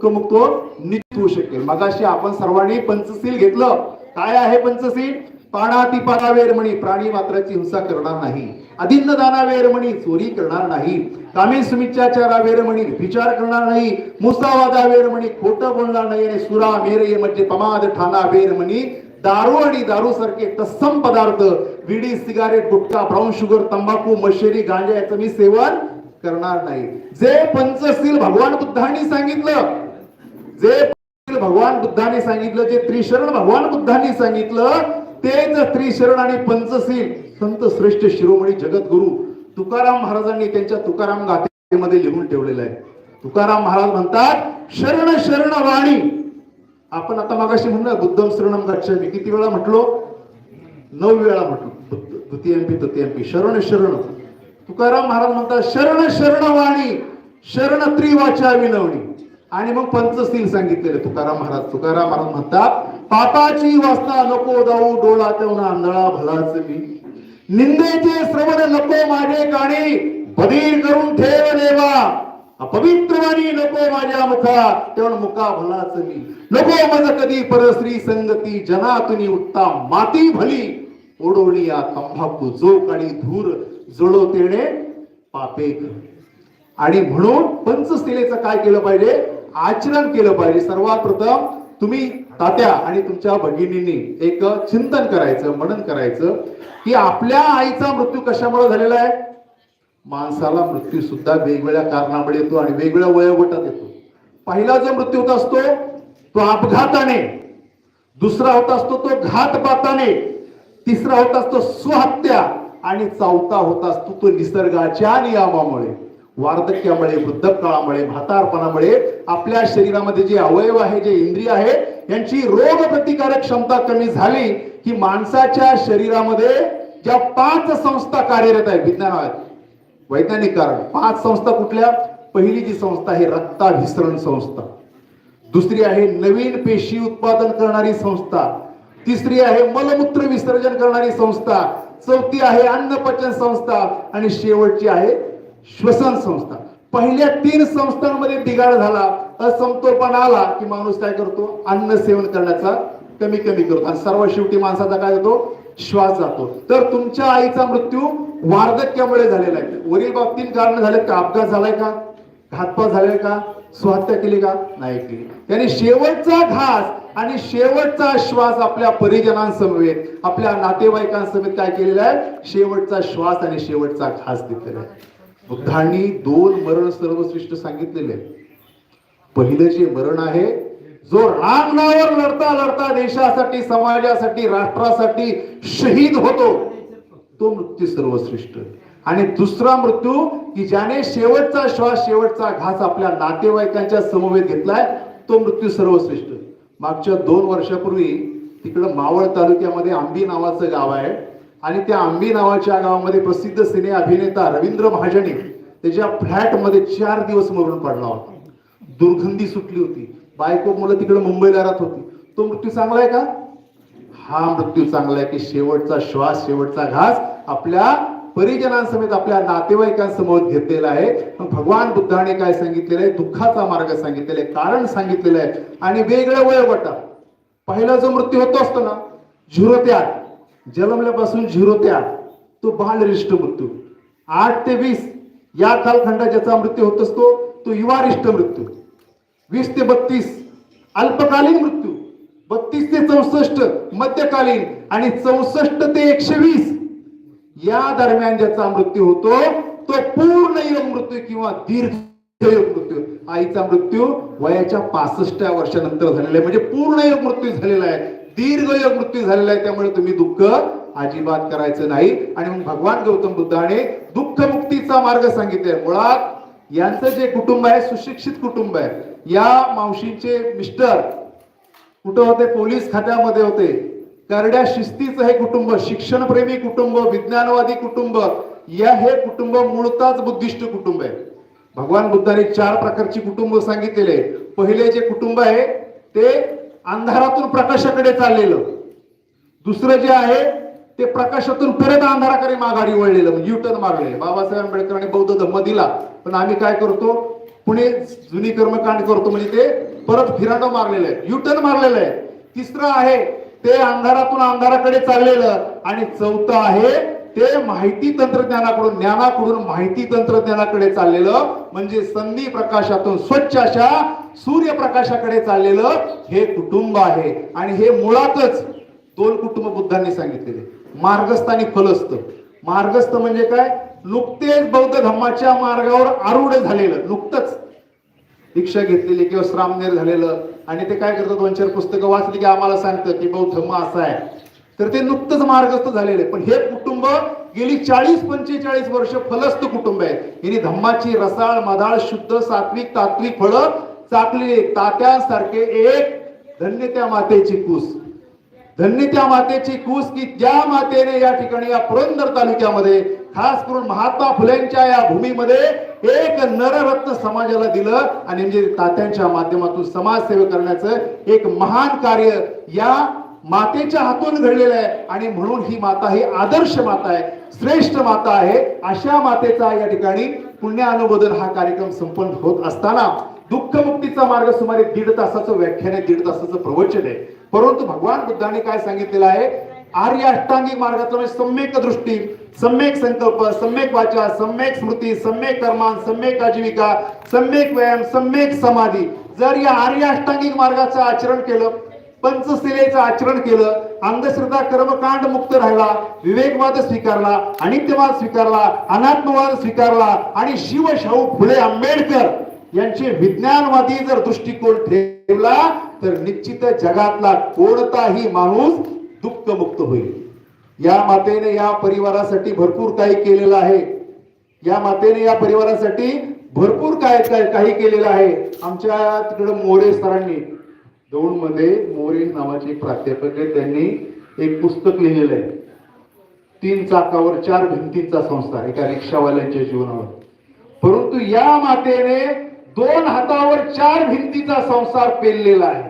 दुःखमुक्त निश्चित होऊ शकेल. मगाशी आपण सर्वांनी पंचशील घेतलं. काय आहे पंचशील? पाणाती पानावेर म्हणी प्राणी मात्राची हिंसा करणार नाही. अधिन्न दानावेर म्हणी चोरी करणार नाही. कामी सुमिच्छाचारावेर म्हणी विचार करणार नाही. मुसावादावेर म्हणी खोटं बोलणार नाही. आणि सुरा मेरे म्हणजे पमाद ठाणा वेरमणी. म्हणी दारू आणि दारू सारखे तत्सम पदार्थ विडी सिगारेट गुटखा ब्राऊन शुगर तंबाखू मशेरी गांजा याचं मी सेवन करणार नाही. जे पंचशील भगवान बुद्धांनी सांगितलं जे भगवान बुद्धाने सांगितलं जे त्रिशरण भगवान बुद्धांनी सांगितलं तेच त्रिशरण आणि पंचशील. संत श्रेष्ठ शिरोमणी जगद्गुरु तुकाराम महाराजांनी त्यांच्या तुकाराम गाथेमध्ये लिहून ठेवलेलं आहे. तुकाराम महाराज म्हणतात शरण शरण वाणी. आपण आता मागाशी म्हणलं बुद्धम शरणम गच्छामी किती वेळा म्हटलो? नऊ वेळा म्हटलो. द्वितीयंपी तृतीयंपी. शरण शरण. तुकाराम महाराज म्हणतात शरण शरण वाणी. शरण त्रिवाचा विनवणी. आणि मग पंचशील सांगितलेले तुकाराम महाराज. तुकाराम महाराज म्हणतात पापाची वासना नको जाऊ डोळा तेवढा आंधळा भलाच मी. निंदेचे श्रवण नको माझे काणी बधीर करून ठेव देवा. अपवित्रवाणी नको माझ्या मुखा तेवढ मुका भलाच मी. नको मज कधी परश्री संगती जनातुनी उत्ता माती भली. ओढवली या तंबाखू जो काळी धूर जळो तेणे पापे आणि म्हणून पंचस्थिलेचं काय केलं पाहिजे? आचरण केलं पाहिजे. सर्वात प्रथम तुम्ही तात्या आणि तुमच्या भगिनींनी एक चिंतन करायचं मनन करायचं की आपल्या आईचा मृत्यू कशामुळे झालेला आहे? माणसाला मृत्यू सुद्धा वेगवेगळ्या कारणामुळे येतो आणि वेगवेगळ्या वयोगटात येतो. पहिला जो मृत्यू होत असतो तो अपघाताने. दुसरा होत असतो तो घातपाताने. तिसरा होत असतो स्वहत्या. आणि चौथा होत असतो तो निसर्गाच्या नियमामुळे. वार्धक्यामुळे वृद्धकाळामुळे म्हातारपणामुळे आपल्या शरीरामध्ये जे अवयव आहे जे इंद्रिय आहे यांची रोग प्रतिकारक क्षमता कमी झाली की माणसाच्या शरीरामध्ये ज्या पाच संस्था कार्यरत आहेत विज्ञानात वैज्ञानिक कारण. पाच संस्था कुठल्या? पहिली जी संस्था आहे रक्ताभिसरण संस्था. दुसरी आहे नवीन पेशी उत्पादन करणारी संस्था. तिसरी आहे मलमूत्र विसर्जन करणारी संस्था. चौथी आहे अन्नपचन संस्था. आणि शेवटची आहे श्वसन संस्था. पहिल्या तीन संस्थांमध्ये बिघाड झाला असमतोलपणा आला की माणूस काय करतो? अन्न सेवन करण्याचा कमी कमी करतो. आणि सर्व शेवटी माणसाचा काय होतो? श्वास जातो. तर तुमच्या आईचा मृत्यू वार्धक्यामुळे झालेला आहे. वरील बाबतीत कारण झाले का? अपघात झालाय का? घातपात झालाय का? स्वहत्या केली का? नाही केली. त्यांनी शेवटचा घास आणि शेवटचा श्वास आपल्या परिजनांसमवेत आपल्या नातेवाईकांसमेत काय केलेला आहे? शेवटचा श्वास आणि शेवटचा घास घेतलेला आहे. बुद्धांनी दोन मरण सर्वश्रेष्ठ सांगितलेले पहिलं जे मरण आहे जो रांगणावर लढता लढता देशासाठी समाजासाठी राष्ट्रासाठी शहीद होतो तो मृत्यू सर्वश्रेष्ठ आणि दुसरा मृत्यू की ज्याने शेवटचा श्वास शेवटचा घास आपल्या नातेवाईकांच्या समवेत घेतलाय तो मृत्यू सर्वश्रेष्ठ मागच्या दोन वर्षापूर्वी तिकडं मावळ तालुक्यामध्ये आंबी नावाचं गाव आहे. आणि त्या आंबी नावाच्या गावामध्ये प्रसिद्ध सिने अभिनेता रवींद्र महाजनी त्याच्या फ्लॅटमध्ये चार दिवस मरून पडला होता. दुर्गंधी सुटली होती. बायको मुलं तिकडे मुंबईला राहत होती. तो मृत्यू चांगला आहे का? हा मृत्यू चांगला आहे की शेवटचा श्वास शेवटचा घास आपल्या परिजनांसमेत आपल्या नातेवाईकांसमोर घेतलेला आहे. भगवान बुद्धाने काय सांगितलेलं आहे? दुःखाचा मार्ग सांगितलेला आहे कारण सांगितलेलं आहे. आणि वेगळ्या वयोगटात पहिला जो मृत्यू होतो असतो ना झिरो ते आठ. जन्मल्यापासून झिरो त्या तो बालरिष्ट मृत्यू. आठ ते वीस या कालखंडात ज्याचा मृत्यू होत असतो तो युवारिष्ट मृत्यू. वीस ते बत्तीस अल्पकालीन मृत्यू. बत्तीस ते चौसष्ट मध्यकालीन आणि चौसष्ट ते एकशे वीस या दरम्यान ज्याचा मृत्यू होतो तो पूर्ण योग मृत्यू किंवा दीर्घ योग मृत्यू. आईचा मृत्यू वयाच्या पासष्ट वर्षानंतर झालेला आहे. म्हणजे पूर्ण योग मृत्यू झालेला आहे. दीर्घ मृत्यू झालेला आहे त्यामुळे तुम्ही दुःख अजिबात करायचं नाही. आणि मग भगवान गौतम बुद्धाने दुःख मुक्तीचा मार्ग सांगितलाय. मुळात यांचं जे कुटुंब आहे सुशिक्षित कुटुंब आहे या मावशींचे मिस्टर कुठं होते? पोलीस खात्यामध्ये होते. करड्या शिस्तीचं हे कुटुंब शिक्षणप्रेमी कुटुंब विज्ञानवादी कुटुंब या हे कुटुंब मूळताच बुद्धिस्ट कुटुंब आहे. भगवान बुद्धाने चार प्रकारची कुटुंब सांगितलेले. पहिले जे कुटुंब आहे ते अंधारातून प्रकाशाकडे चाललेलं. दुसरं जे आहे ते प्रकाशातून परत अंधाराकडे माघारी वळलेलं म्हणजे युटर्न मागलेलं बाबासाहेब आंबेडकरांनी बौद्ध धर्म दिला पण आम्ही काय करतो? पुणे जुनी कर्मकांड करतो म्हणजे ते परत फिरांडो मारलेलं आहे. युटर्न मारलेलं आहे. तिसरं आहे ते अंधारातून अंधाराकडे चाललेलं आणि चौथं आहे ते माहिती तंत्रज्ञानाकडून ज्ञानाकडून माहिती तंत्रज्ञानाकडे चाललेलं म्हणजे संधी प्रकाशातून स्वच्छ अशा सूर्यप्रकाशाकडे चाललेलं हे कुटुंब आहे. आणि हे मुळातच दोन कुटुंब बुद्धांनी सांगितलेले. मार्गस्थ आणि फलस्थ. मार्गस्थ म्हणजे काय? नुकतेच बौद्ध धम्माच्या मार्गावर आरूढ झालेलं नुकतंच. दीक्षा घेतलेली किंवा श्रामनेर झालेलं. आणि ते काय करतं दोन चार पुस्तकं वाचली की आम्हाला सांगतं की बौद्ध धम्म असा आहे. तर ते नुकतंच मार्गस्थ झालेले. पण हे कुटुंब गेली चाळीस पंचेचाळीस वर्ष फलस्थ कुटुंब आहे. यांनी धम्माची रसाळ मधाळ शुद्ध सात्विक तात्विक फळं चाकली तात्यांसारखे एक धन्य त्या मातेची कूस. धन्य त्या मातेची कूस की ज्या मातेने या ठिकाणी या पुरंदर तालुक्यामध्ये खास करून महात्मा फुलेंच्या या भूमीमध्ये एक नररत्न समाजाला दिलं आणि म्हणजे तात्यांच्या माध्यमातून समाजसेवा करण्याचं एक महान कार्य या मातेच्या हातून घडलेलं आहे. आणि म्हणून ही माता ही आदर्श माता आहे श्रेष्ठ माता आहे. अशा मातेचा या ठिकाणी पुण्यानुमोदन हा कार्यक्रम संपन्न होत असताना दुःखमुक्तीचा मार्ग सुमारे दीड तासाचं व्याख्यान आहे दीड तासाचं प्रवचन आहे. परंतु भगवान बुद्धांनी काय सांगितलेलं आहे? आर्य अष्टांगिक मार्गातलं म्हणजे सम्यक दृष्टी सम्यक संकल्प सम्यक वाचा सम्यक स्मृती सम्यक कर्मान सम्यक आजीविका सम्यक व्यायाम सम्यक समाधी. जर या आर्य अष्टांगिक मार्गाचं आचरण केलं पंचशिलेचं आचरण केलं अंधश्रद्धा कर्मकांड मुक्त राहिला विवेकवाद स्वीकारला अनित्यवाद स्वीकारला अनात्मवाद स्वीकारला आणि शिवशाहू फुले आंबेडकर यांचे विज्ञानवादी जर दृष्टिकोन ठेवला तर निश्चित जगातला कोणताही माणूस दुःखमुक्त होईल. या मातेने या परिवारासाठी भरपूर काही केलेलं आहे. या मातेने या परिवारासाठी भरपूर काय काही केलेलं आहे. आमच्या तिकडे मोरे सरांनी दौंडमध्ये मोरे नावाचे प्राध्यापक आहे त्यांनी एक पुस्तक लिहिलेलं आहे. तीन चाकावर चार भिंतींचा संस्था एका रिक्षावाल्यांच्या जीवनावर. परंतु या मातेने दोन हातावर चार भिंतीचा संसार पेललेला आहे.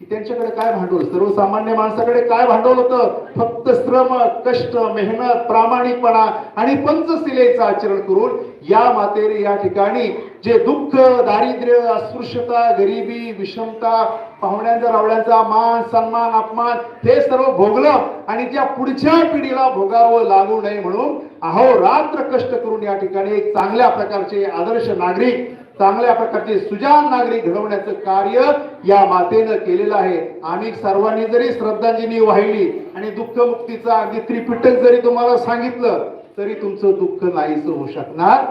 की त्यांच्याकडे काय भांडवल? सर्वसामान्य माणसाकडे काय भांडवल होतं? फक्त श्रम कष्ट मेहनत प्रामाणिकपणा आणि पंचशिलेचं आचरण करून या मातेने या ठिकाणी जे दुःख दारिद्र्य अस्पृश्यता गरिबी विषमता पाहुण्यांचा रावळ्यांचा मान सन्मान अपमान हे सर्व भोगलं आणि त्या पुढच्या पिढीला भोगावं लागू नये म्हणून अहोरात्र कष्ट करून या ठिकाणी एक चांगल्या प्रकारचे आदर्श नागरिक चांगल्या प्रकारचे सुजान नागरिक घडवण्याचं कार्य या मातेनं केलेलं आहे. आम्ही सर्वांनी जरी श्रद्धांजली वाहिली आणि दुःखमुक्तीचा अगदी त्रिपिटक जरी तुम्हाला सांगितलं तरी तुमचं दुःख नाहीच होऊ शकणार.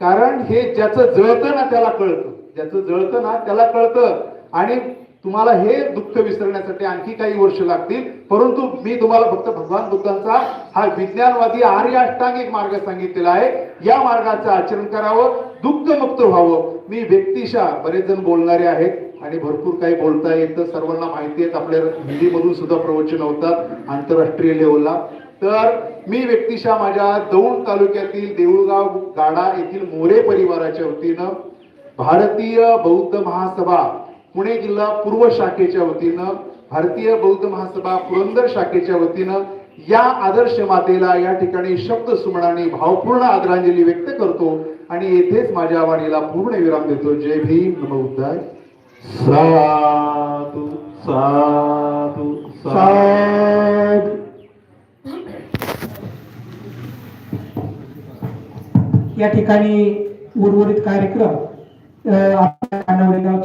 कारण हे ज्याचं जळतं ना त्याला कळतं. ज्याचं जळतं ना त्याला कळतं. आणि तुम्हाला हे दुःख विसरण्यासाठी आणखी काही वर्ष लागतील. परंतु मी तुम्हाला फक्त भगवान बुद्धांचा हा विज्ञानवादी आर्य अष्टांगिक मार्ग सांगितलेला आहे. या मार्गाचं आचरण करावं दुःखमुक्त व्हावं. मी व्यक्तिशा बरेच जण बोलणारे आहेत आणि भरपूर काही बोलता येतं. सर्वांना माहिती आहेत आपल्या हिंदीमधून सुद्धा प्रवचन होतात आंतरराष्ट्रीय लेवलला. तर मी व्यक्तिशा माझ्या दौंड तालुक्यातील देऊळगाव गाडा येथील मोरे परिवाराच्या वतीनं भारतीय बौद्ध महासभा पुणे जिल्हा पूर्व शाखेच्या वतीनं भारतीय बौद्ध महासभा पुरंदर शाखेच्या वतीनं या आदर्श मातेला या ठिकाणी शब्द सुमनाने भावपूर्ण आदरांजली व्यक्त करतो आणि येथेच माझ्या वाणीला पूर्ण विराम देतो. जय भीम. नमो साधू साधू साधू. या ठिकाणी उर्वरित कार्यक्रम आपल्या